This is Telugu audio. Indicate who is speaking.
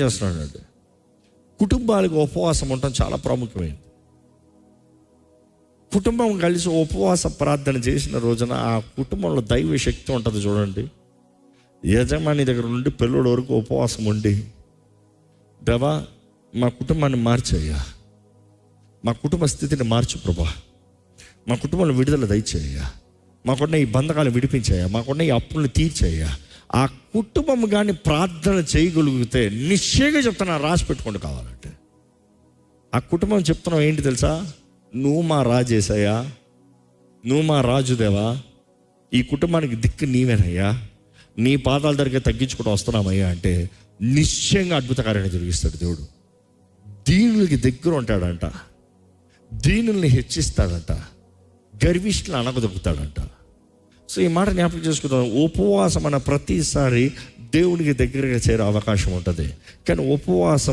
Speaker 1: చేస్తున్నాడు కుటుంబాలకు ఉపవాసం ఉండటం చాలా ప్రాముఖ్యమైనది. కుటుంబం కలిసి ఉపవాస ప్రార్థన చేసిన రోజున ఆ కుటుంబంలో దైవ శక్తి ఉంటుంది చూడండి. యజమాని దగ్గర నుండి పిల్లడి వరకు ఉపవాసం ఉండి దేవా మా కుటుంబాన్ని మార్చేయ్యా. మా కుటుంబ స్థితిని మార్చు ప్రభా. మా కుటుంబంలో విడుదల దయచేయ్యా. మాకున్న ఈ బంధకాలు విడిపించాయా మాకున్న ఈ అప్పులను తీర్చేయ్యా. ఆ కుటుంబం కానీ ప్రార్థన చేయగలిగితే నిశ్చయంగా చెప్తున్నా రాసి పెట్టుకోండి కావాలంటే. ఆ కుటుంబం చెప్తున్నావు ఏంటి తెలుసా? నువ్వు మా రాజేసయ్యా నువ్వు మా రాజుదేవా ఈ కుటుంబానికి దిక్కు నీవేనయ్యా నీ పాదాల దగ్గర తగ్గించుకుంటూ వస్తున్నామయ్యా అంటే నిశ్చయంగా అద్భుత కార్యాన్ని జరిగిస్తాడు దేవుడు. దీనులకి దగ్గర ఉంటాడంట. దీనుల్ని హెచ్చిస్తాడంట. గర్విష్ఠులు అనగదొక్కుతాడంట. సో ఈ మాట జ్ఞాపకం చేసుకుందాం. ఉపవాసం అన్న ప్రతిసారి దేవునికి దగ్గరగా చేరే అవకాశం ఉంటుంది. కానీ ఉపవాసం